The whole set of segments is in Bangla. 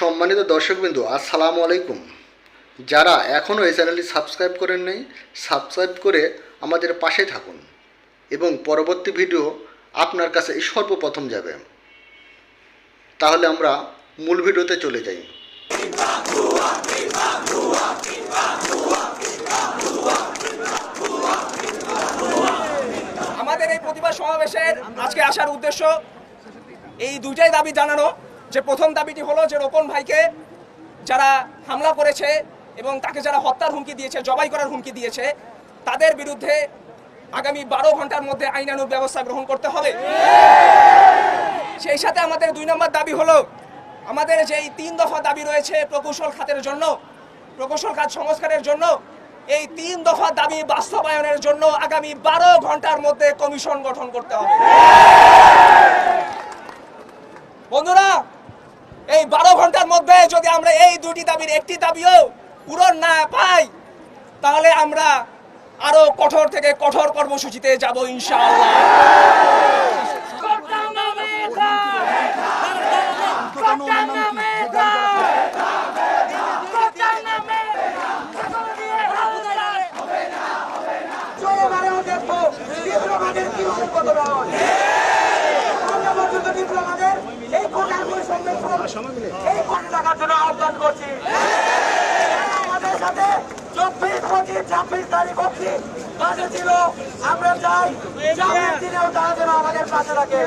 সম্মানিত দর্শকবিন্দু, আসসালামু আলাইকুম। যারা এখনও এই চ্যানেলটি সাবস্ক্রাইব করেন নাই, সাবস্ক্রাইব করে আমাদের পাশে থাকুন এবং পরবর্তী ভিডিও আপনার কাছে সর্বপ্রথম যাবে। তাহলে আমরা মূল ভিডিওতে চলে যাই। আমাদের এই প্রতিবাদ সমাবেশের আজকে আসার উদ্দেশ্য এই দুইটাই দাবি জানানো। যে প্রথম দাবিটি হলো যে রোপন ভাইকে যারা হামলা করেছে এবং তাকে যারা হত্যার হুমকি দিয়েছে, জবাই করার হুমকি দিয়েছে, তাদের বিরুদ্ধে আগামী বারো ঘণ্টার মধ্যে আইনানুগ ব্যবস্থা গ্রহণ করতে হবে। সেই সাথে আমাদের দুই নম্বর দাবি হলো, আমাদের যেই তিন দফা দাবি রয়েছে প্রকৌশল খাতের জন্য, প্রকৌশল খাত সংস্কারের জন্য, এই তিন দফা দাবি বাস্তবায়নের জন্য আগামী বারো ঘণ্টার মধ্যে কমিশন গঠন করতে হবে। বন্ধুরা এই বারো ঘণ্টার মধ্যে যদি আমরা এই দুটি দাবির একটি দাবিও পূরণ না পাই, তাহলে আমরা আরও কঠোর থেকে কঠোর কর্মসূচিতে যাব ইনশাআল্লাহ কি কতটা হয় আমরা পর্যন্ত ডিপ্লোমাদের এই কোটার বৈষম্যের এই কোটি টাকার জন্য আহ্বান করছি আমাদের সাথে চব্বিশ পঁচিশ ছাব্বিশ তারিখ অব্দি কাছে ছিল। আমরা চাই চাবের দিনেও তারা যেন আমাদের পাশে রাখে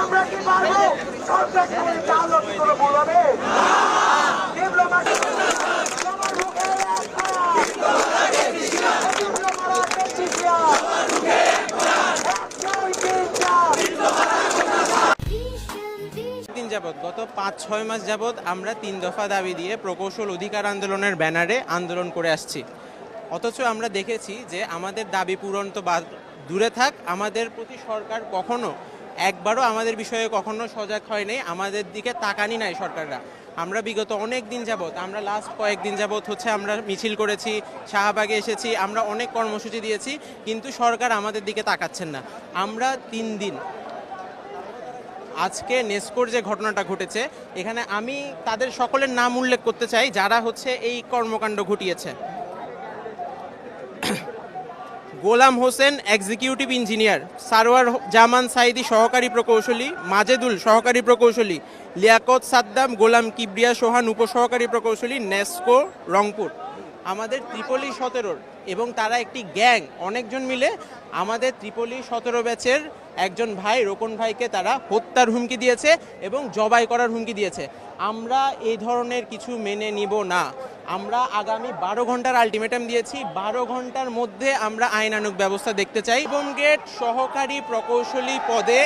আমরা কি পারব? সরকার চাল কি করে সবার মুখে এক করা। দিন যাবৎ গত পাঁচ, ছয় মাস যাবৎ আমরা তিন দফা দাবি দিয়ে প্রকৌশল অধিকার আন্দোলনের ব্যানারে আন্দোলন করে আসছি। অথচ আমরা দেখেছি যে আমাদের দাবি পূরণ তো দূরে থাক, আমাদের প্রতি সরকার কখনো, একবারও আমাদের বিষয়ে কখনো সজাগ হয় নাই, আমাদের দিকে তাকানি নাই সরকাররা। আমরা বিগত অনেক দিন যাবৎ, আমরা লাস্ট কয়েকদিন যাবৎ হচ্ছে আমরা মিছিল করেছি, শাহবাগে এসেছি, আমরা অনেক কর্মসূচি দিয়েছি, কিন্তু সরকার আমাদের দিকে তাকাচ্ছেন না। আমরা তিন দিন আজকে নেস্কোর যে ঘটনাটা ঘটেছে, এখানে আমি তাদের সকলের নাম উল্লেখ করতে চাই, যারা হচ্ছে এই কর্মকাণ্ড ঘটিয়েছে। গোলাম হোসেন এক্সিকিউটিভ ইঞ্জিনিয়ার সারোয়ার জামান সাইদি সহকারী প্রকৌশলী, মাজেদুল, সহকারী প্রকৌশলী, লিয়াকত সাদ্দাম, গোলাম কিবরিয়া সোহান, উপসহকারী প্রকৌশলী, নেস্কো, রংপুর। আমাদের ত্রিপলি সতেরোর এবং তারা একটি গ্যাং, অনেকজন মিলে আমাদের ত্রিপলি সতেরো ব্যাচের একজন ভাই, রোকন ভাইকে তারা হত্যার হুমকি দিয়েছে এবং জবাই করার হুমকি দিয়েছে। আমরা এই ধরনের কিছু মেনে নিব না। আমরা আগামী বারো ঘণ্টার আলটিমেটাম দিয়েছি। বারো ঘণ্টার মধ্যে আমরা আইনানুগ ব্যবস্থা দেখতে চাই। এবং গেট সহকারী প্রকৌশলী পদে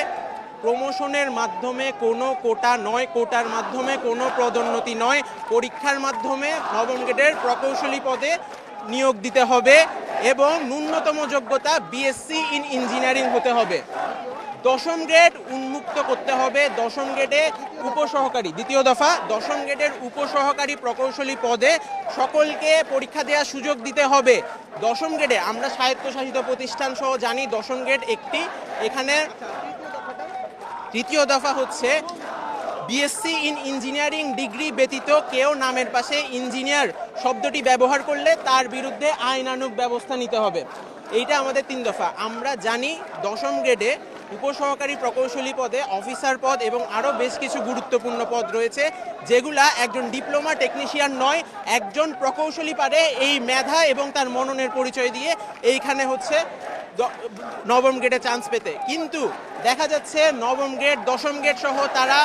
প্রমোশনের মাধ্যমে কোনো কোটা নয়, কোটার মাধ্যমে কোনো পদোন্নতি নয়, পরীক্ষার মাধ্যমে নবম গেটের প্রকৌশলী পদে নিয়োগ দিতে হবে। এবং ন্যূনতম যোগ্যতা বিএসসি ইন ইঞ্জিনিয়ারিং হতে হবে। দশম গ্রেড উন্মুক্ত করতে হবে। দশম গ্রেডে উপসহকারী, দ্বিতীয় দফা, দশম গ্রেডের উপসহকারী প্রকৌশলী পদে সকলকে পরীক্ষা দেওয়ার সুযোগ দিতে হবে। দশম গ্রেডে আমরা স্বায়ত্তশাসিত প্রতিষ্ঠান সহ জানি, দশম গ্রেড একটি। এখানে তৃতীয় দফা হচ্ছে বিএসসি ইন ইঞ্জিনিয়ারিং ডিগ্রি ব্যতীত কেউ নামের পাশে ইঞ্জিনিয়ার শব্দটি ব্যবহার করলে তার বিরুদ্ধে আইনানুগ ব্যবস্থা নিতে হবে। এইটা আমাদের তিন দফা। আমরা জানি দশম গ্রেডে উপসহকারী প্রকৌশলী পদে অফিসার পদ এবং আরও বেশ কিছু গুরুত্বপূর্ণ পদ রয়েছে, যেগুলা একজন ডিপ্লোমা টেকনিশিয়ান নয়, একজন প্রকৌশলী পারে এই মেধা এবং তার মননের পরিচয় দিয়ে এইখানে হচ্ছে নবম গ্রেডে চান্স পেতে। কিন্তু দেখা যাচ্ছে নবম গ্রেড দশম গ্রেড সহ তারা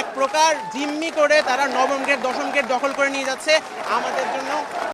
এক প্রকার জিম্মি করে তারা নবম গ্রেড দশম গ্রেড দখল করে নিয়ে যাচ্ছে। আমাদের জন্য